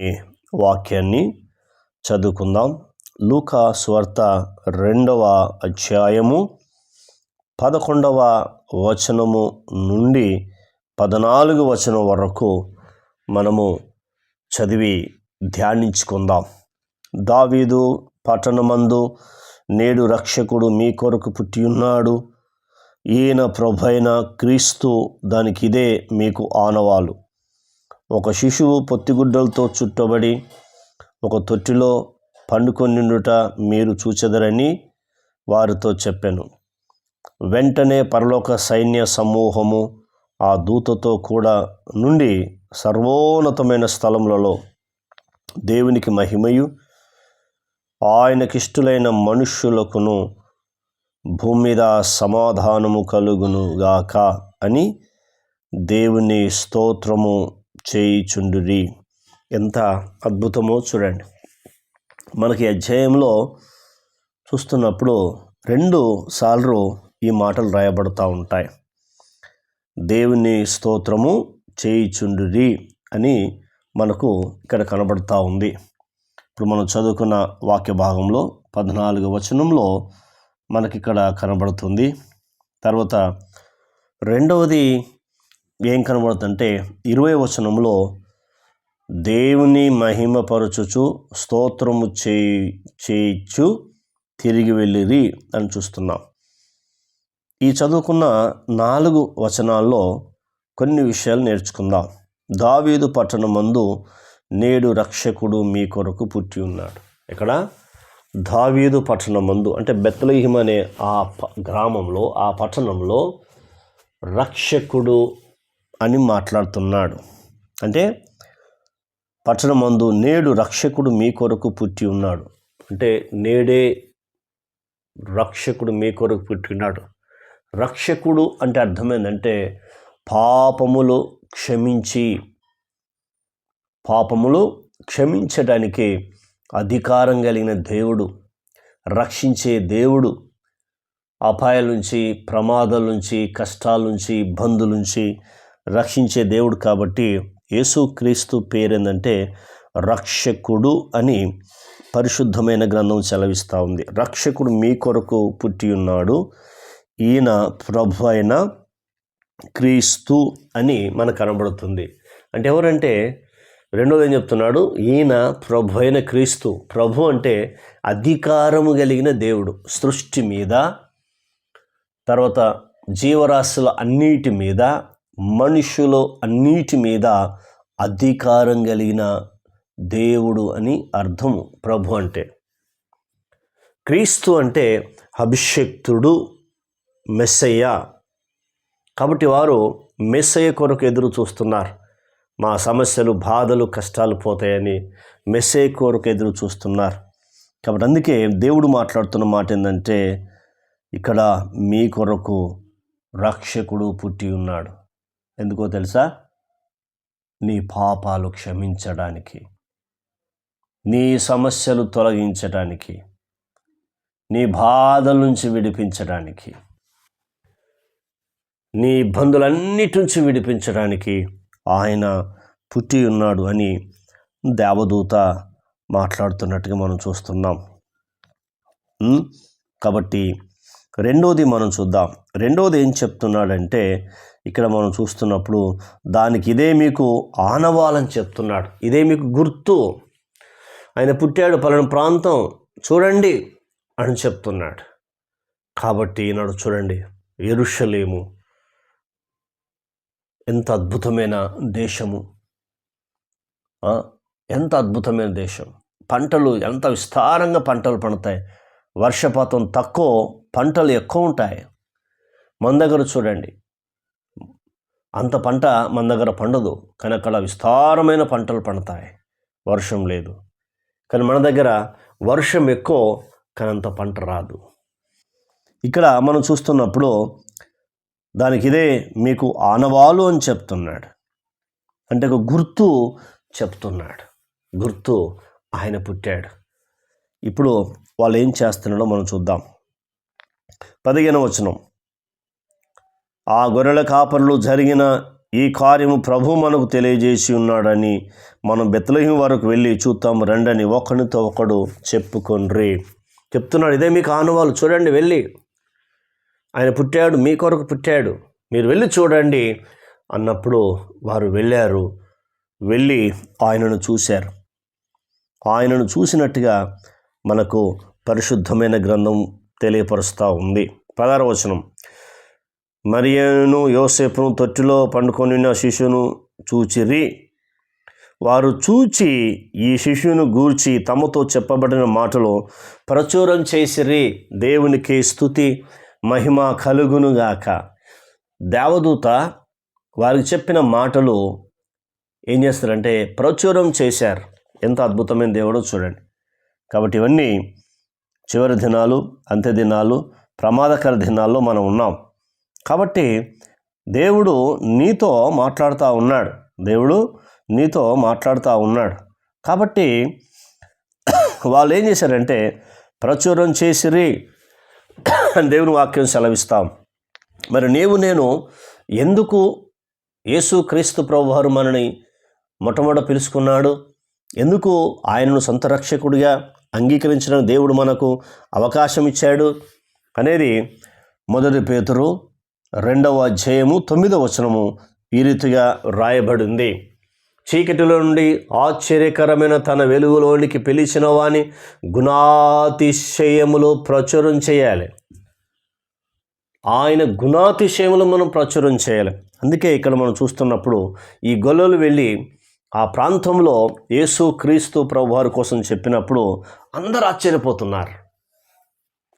ఈ వాక్యాన్ని చదువుకుందాం. లూకా స్వార్త రెండవ అధ్యాయము పదకొండవ వచనము నుండి పద్నాలుగు వచనం వరకు మనము చదివి ధ్యానించుకుందాం. దావీదు పట్టణమందు నేడు రక్షకుడు మీ కొరకు పుట్టి ఉన్నాడు ఈయన ప్రభైన క్రీస్తు దానికి ఇదే మీకు ఆనవాలు. ఒక శిశువు పొత్తిగుడ్డలతో చుట్టబడి ఒక తొట్టిలో పండుకొనిండుట మీరు చూచెదరని వారితో చెప్పాను. వెంటనే పరలోక సైన్య సమూహము ఆ దూతతో కూడా నుండి సర్వోన్నతమైన స్థలములలో దేవునికి మహిమయు ఆయనకిష్టులైన మనుష్యులకును భూమి మీద సమాధానము కలుగును గాక అని దేవుని స్తోత్రము చేయిచుండురి ఎంత అద్భుతమో చూడండి. మనకి అధ్యాయంలో చూస్తున్నప్పుడు రెండు సార్లు ఈ మాటలు రాయబడుతూ ఉంటాయి. దేవుని స్తోత్రము చేయిచుండురి అని మనకు ఇక్కడ కనబడుతూ ఉంది. ఇప్పుడు మనం చదువుకున్న వాక్య భాగంలో పద్నాలుగు వచనంలో మనకిక్కడ కనబడుతుంది. తర్వాత రెండవది ఏం కనబడుతుందంటే ఇరవై వచనంలో దేవుని మహిమపరచుచు స్తోత్రము చేయి చేయించు తిరిగి వెళ్ళిరి అని చూస్తున్నాం. ఈ చదువుకున్న నాలుగు వచనాల్లో కొన్ని విషయాలు నేర్చుకుందాం. దావీదు పట్టణం మందు నేడు రక్షకుడు మీ కొరకు పుట్టి ఉన్నాడు. ఇక్కడ దావీదు పట్టణం మందు అంటే బెత్తలహిం అనే ఆ గ్రామంలో ఆ పట్టణంలో రక్షకుడు అని మాట్లాడుతున్నాడు. అంటే పట్టణమందు నేడు రక్షకుడు మీ కొరకు పుట్టి ఉన్నాడు. అంటే నేడే రక్షకుడు మీ కొరకు పుట్టినాడు రక్షకుడు అంటే అర్థమైందంటే పాపములు క్షమించి పాపములు క్షమించడానికి అధికారం కలిగిన దేవుడు రక్షించే దేవుడు అపాయాల నుంచి ప్రమాదాల నుంచి కష్టాల నుంచి ఇబ్బందుల నుంచి రక్షించే దేవుడు కాబట్టి యేసుక్రీస్తు పేరేందంటే రక్షకుడు అని పరిశుద్ధమైన గ్రంథం సెలవిస్తూ ఉంది. రక్షకుడు మీ కొరకు పుట్టి ఉన్నాడు. ఈయన ప్రభు అయిన క్రీస్తు అని మనకు కనబడుతుంది. అంటే ఎవరంటే రెండోది ఏం చెప్తున్నాడు? ఈయన ప్రభు అయిన క్రీస్తు. ప్రభు అంటే అధికారము కలిగిన దేవుడు. సృష్టి మీద తర్వాత జీవరాశుల అన్నిటి మీద మనుషుల అన్నిటి మీద అధికారం కలిగిన దేవుడు అని అర్థము ప్రభు అంటే. క్రీస్తు అంటే అభిషక్తుడు మెస్సయ్య. కాబట్టి వారు మెస్సయ్య కొరకు ఎదురు చూస్తున్నారు. మా సమస్యలు బాధలు కష్టాలు పోతాయని మెస్సయ్య కొరకు ఎదురు చూస్తున్నారు. కాబట్టి అందుకే దేవుడు మాట్లాడుతున్న మాట ఏంటంటే ఇక్కడ మీ కొరకు రక్షకుడు పుట్టి ఉన్నాడు. ఎందుకో తెలుసా? నీ పాపాలు క్షమించడానికి నీ సమస్యలు తొలగించడానికి నీ బాధల నుంచి విడిపించడానికి నీ ఇబ్బందులన్నిటి నుంచి విడిపించడానికి ఆయన పుట్టి ఉన్నాడు అని దేవదూత మాట్లాడుతున్నట్టుగా మనం చూస్తున్నాం. కాబట్టి రెండోది మనం చూద్దాం. రెండోది ఏం చెప్తున్నాడంటే ఇక్కడ మనం చూస్తున్నప్పుడు దానికి ఇదే మీకు ఆనవాలని చెప్తున్నాడు. ఇదే మీకు గుర్తు. ఆయన పుట్టాడు పలానా ప్రాంతం. చూడండి అని చెప్తున్నాడు. కాబట్టి ఈనాడు చూడండి ఎరుషలేము. ఎంత అద్భుతమైన దేశము. ఎంత అద్భుతమైన దేశం. పంటలు ఎంత విస్తారంగా పంటలు పండుతాయి. వర్షపాతం తక్కువ. పంటలు ఎక్కువ ఉంటాయి. మన దగ్గర చూడండి. అంత పంట మన దగ్గర పండదు. కానీ అక్కడ విస్తారమైన పంటలు పండుతాయి. వర్షం లేదు. కానీ మన దగ్గర వర్షం ఎక్కువ కానీ అంత పంట రాదు. ఇక్కడ మనం చూస్తున్నప్పుడు దానికి ఇదే మీకు ఆనవాలు అని చెప్తున్నాడు. అంటే ఒక గుర్తు చెప్తున్నాడు. గుర్తు ఆయన పుట్టాడు. ఇప్పుడు వాళ్ళు ఏం చేస్తున్నాడో మనం చూద్దాం. పదిహేను వచనం. ఆ గొర్రెల కాపర్లు జరిగిన ఈ కార్యము ప్రభు మనకు తెలియజేసి ఉన్నాడని మనం బెత్తలహీం వరకు వెళ్ళి చూద్దాం రండని ఒకరితో ఒకడు చెప్పుకొండ్రి. చెప్తున్నాడు ఇదే మీకు ఆనవాళ్ళు చూడండి వెళ్ళి. ఆయన పుట్టాడు మీ కొరకు పుట్టాడు మీరు వెళ్ళి చూడండి. అన్నప్పుడు వారు వెళ్ళారు వెళ్ళి ఆయనను చూశారు. ఆయనను చూసినట్టుగా మనకు పరిశుద్ధమైన గ్రంథం తెలియపరుస్తూ ఉంది. పదారవచనం మరియను యోసేపును తొట్టిలో పండుకొని ఉన్న శిశువును చూచిరి. వారు చూచి ఈ శిశువును గూర్చి తమతో చెప్పబడిన మాటలు ప్రచురం చేసిరి. దేవునికి స్థుతి మహిమ కలుగునుగాక దేవదూత వారికి చెప్పిన మాటలు ఏం చేస్తారంటే ప్రచురం చేశారు. ఎంత అద్భుతమైన దేవుడో చూడండి. కాబట్టి ఇవన్నీ చివరి దినాలు అంత్య దినాలు ప్రమాదకర దినాల్లో మనం ఉన్నాం. కాబట్టి దేవుడు నీతో మాట్లాడుతూ ఉన్నాడు. దేవుడు నీతో మాట్లాడుతూ ఉన్నాడు. కాబట్టి వాళ్ళు ఏం చేశారంటే ప్రచురం చేసిరి అని దేవుని వాక్యం సెలవిస్తాం. మరి నీవు నేను ఎందుకు యేసు క్రీస్తు ప్రభువారు మనని మొట్టమొదట పిలుచుకున్నాడు? ఎందుకు ఆయనను సొంత రక్షకుడిగా అంగీకరించిన దేవుడు మనకు అవకాశం ఇచ్చాడు. అనేది మొదటి పేతురు రెండవ అధ్యాయము తొమ్మిదవ వచనము ఈ రీతిగా రాయబడింది. చీకటిలో నుండి ఆశ్చర్యకరమైన తన వెలుగులోనికి పిలిచిన వాని గుణాతిశయములు ప్రచురం చేయాలి. ఆయన గుణాతిశయములు మనం ప్రచురం చేయాలి. అందుకే ఇక్కడ మనం చూస్తున్నప్పుడు ఈ గొల్లలు వెళ్ళి ఆ ప్రాంతంలో యేసు క్రీస్తు ప్రభువారి కోసం చెప్పినప్పుడు అందరూ ఆశ్చర్యపోతున్నారు.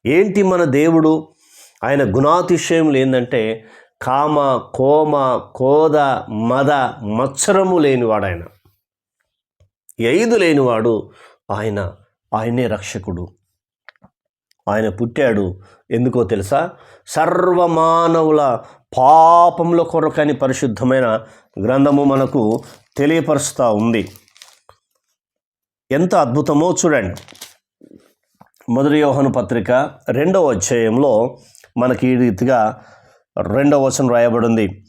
ఏంటి మన దేవుడు? ఆయన గుణాతిశయములు ఏంటంటే కామ కోమ కోద మద మత్సరము లేనివాడు ఆయన. ఐదు లేనివాడు ఆయన ఆయనే రక్షకుడు. ఆయన పుట్టాడు ఎందుకో తెలుసా? సర్వమానవుల పాపముల కొరకని పరిశుద్ధమైన గ్రంథము మనకు తెలియపరుస్తూ ఉంది. ఎంత అద్భుతమో చూడండి. మొదటి యోహను పత్రిక రెండవ అధ్యాయంలో మనకి ఈ రీతిగా రెండవ వచనం రాయబడింది.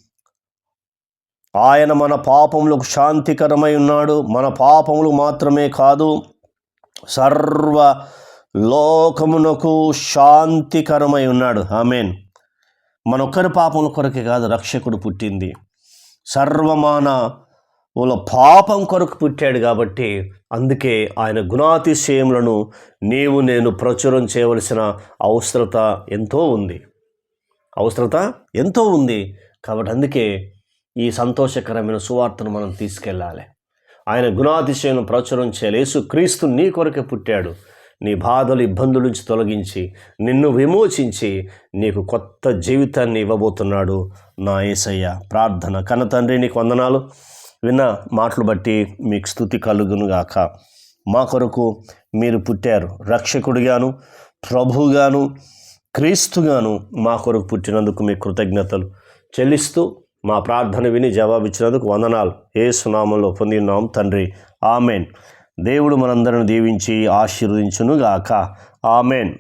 ఆయన మన పాపములకు శాంతికరమై ఉన్నాడు. మన పాపములు మాత్రమే కాదు సర్వ లోకమునకు శాంతికరమై ఉన్నాడు. ఆమెన్. మనొక్కరి పాపం పాపముల కొరకే కాదు రక్షకుడు పుట్టింది. సర్వమానవుల పాపం కొరకు పుట్టాడు కాబట్టి అందుకే ఆయన గుణాతిశయములను నీవు నేను ప్రచురం చేయవలసిన అవసరత ఎంతో ఉంది. అవసరత ఎంతో ఉంది కాబట్టి అందుకే ఈ సంతోషకరమైన సువార్తను మనం తీసుకెళ్ళాలి. ఆయన గుణాతిశయం ప్రచురం చేయాలి. యేసు క్రీస్తు నీ కొరకే పుట్టాడు. నీ బాధలు ఇబ్బందుల నుంచి తొలగించి నిన్ను విమోచించి నీకు కొత్త జీవితాన్ని ఇవ్వబోతున్నాడు నా ఏసయ్య. ప్రార్థన కన్న తండ్రి నీకు వందనాలు. విన్న మాటలు బట్టి మీకు స్థుతి కలుగునుగాక. మా కొరకు మీరు పుట్టారు రక్షకుడిగాను ప్రభుగాను క్రీస్తుగాను మా కొరకు పుట్టినందుకు మీ కృతజ్ఞతలు చెల్లిస్తూ మా ప్రార్థన విని జవాబిచ్చినందుకు వందనాలు. ఏ సునామంలో పొందినాం తండ్రి. ఆమెన్. దేవుడు మనందరిని దీవించి ఆశీర్వదించునుగాక. ఆమెన్.